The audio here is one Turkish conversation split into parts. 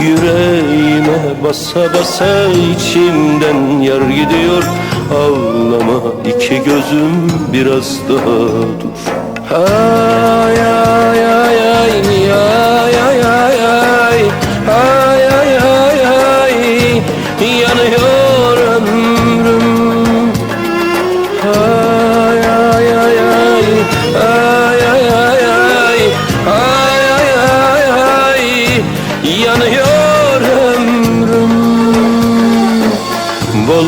Yüreğime basa basa içimden yar gidiyor. Ağlama iki gözüm biraz daha dur. Ay ay ay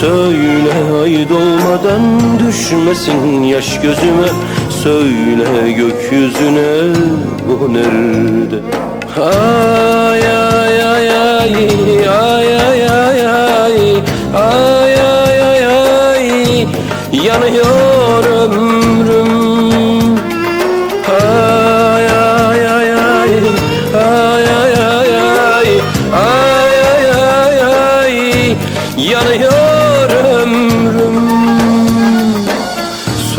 Söyle ay doğmadan düşmesin yaş gözüme Söyle gökyüzüne o nerede Ay ay ay ay ay ay ay ay ay ay ay ay yanıyor ömrüm ay ay ay ay ay ay ay ay ay ay ay yanıyor